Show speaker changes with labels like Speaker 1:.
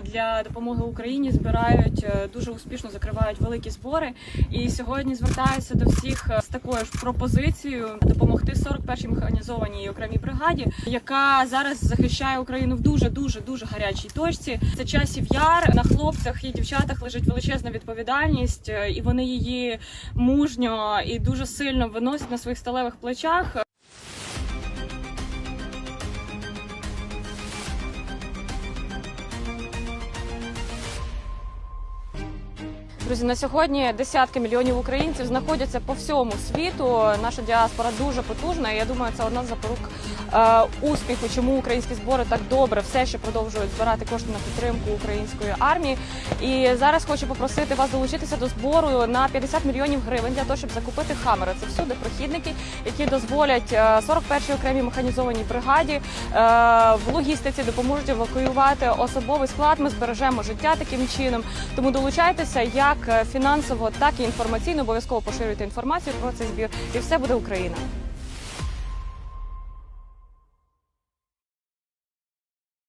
Speaker 1: Для допомоги Україні збирають е, дуже успішно закривають великі збори. І сьогодні звертаюся до всіх е, з такою ж пропозицією допомогти 41-й механізованій окремій бригаді, яка зараз захищає Україну в дуже дуже дуже гарячій точці. Це часів яр на хлопцях і дівчатах лежить величезна відповідальність, е, і вони її мужньо і дуже сильно виносять на своїх сталевих плечах. Друзі, на сьогодні десятки мільйонів українців знаходяться по всьому світу. Наша діаспора дуже потужна. і Я думаю, це одна з запорук е, успіху, чому українські збори так добре все ще продовжують збирати кошти на підтримку української армії. І зараз хочу попросити вас долучитися до збору на 50 мільйонів гривень для того, щоб закупити хамери. Це всюди прохідники, які дозволять е, 41-й окремій механізованій бригаді е, в логістиці допоможуть евакуювати особовий склад. Ми збережемо життя таким чином. Тому долучайтеся як е, фінансово, так і інформаційно. Обов'язково поширюйте інформацію про цей збір, і все буде Україна.